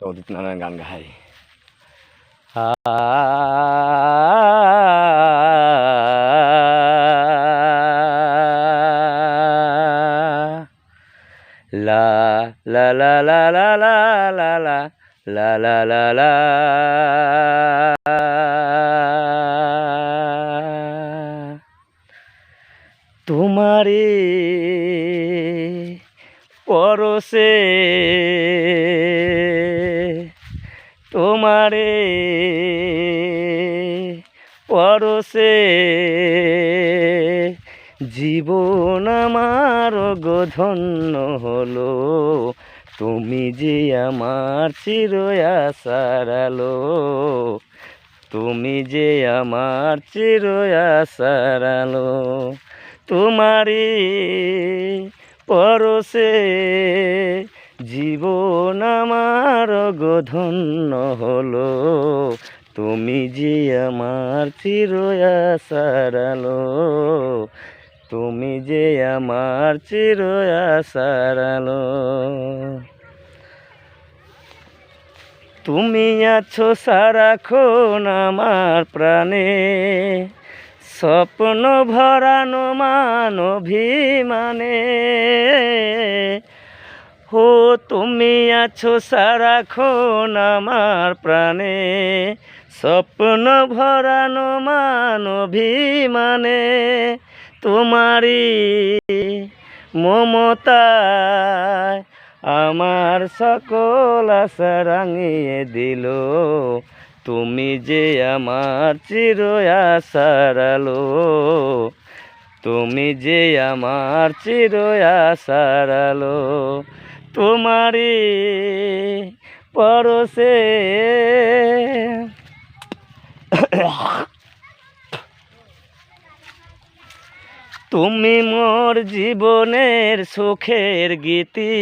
তো গান গাই লা লা লা লা লা লা লা লা লা তোমারে পরশে তোমারে পরশে জীবন আমার গোধন্য হলো, তুমি যে আমার চির আশার আলো, তুমি যে আমার চির আশার আলো, তোমারি পরশে জীবন আমার গোধন্য হলো। তুমি যে আমার চির আশার আলো। তুমি যে আমার চির আশার আলো। তুমি আছো সারাক্ষণ আমার প্রাণে। স্বপ্ন ভরানো মান অভিমানে। হো, তুমি আছো সারাক্ষণ আমার প্রাণে। স্বপ্ন ভরানো মান অভিমানে তোমারি মমতায় আমার সকল আশা দিল। তুমি যে আমার চির আশার তুমি যে আমার চির আশার তোমারি পরশে। তুমি মোর জীবনের সুখের গীতি।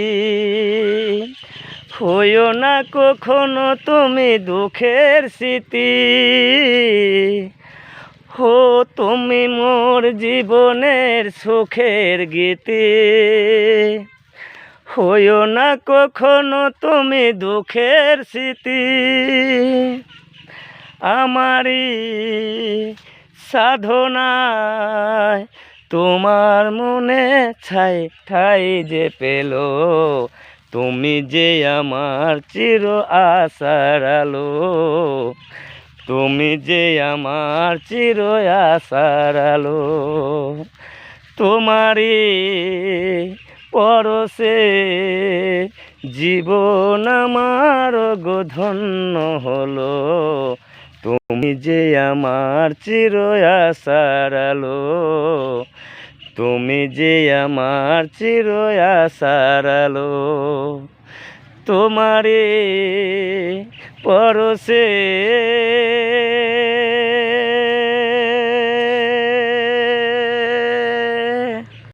হইও না কখনো তুমি দুঃখের স্মৃতি। হো, তুমি মোর জীবনের সুখের গীতি। হইও না কখনো তুমি দুঃখের স্মৃতি। আমারই সাধনায় তোমার মনে ছাই ঠাই যে পেল, তুমি যে আমার চির আশার আলো, তুমি যে আমার চির আশার আলো, তোমারই পরশে জীবন আমার গোধন্য হলো। তুমি যে আমার চির আশার তুমি যে আমার চির আশার তোমারে পরশে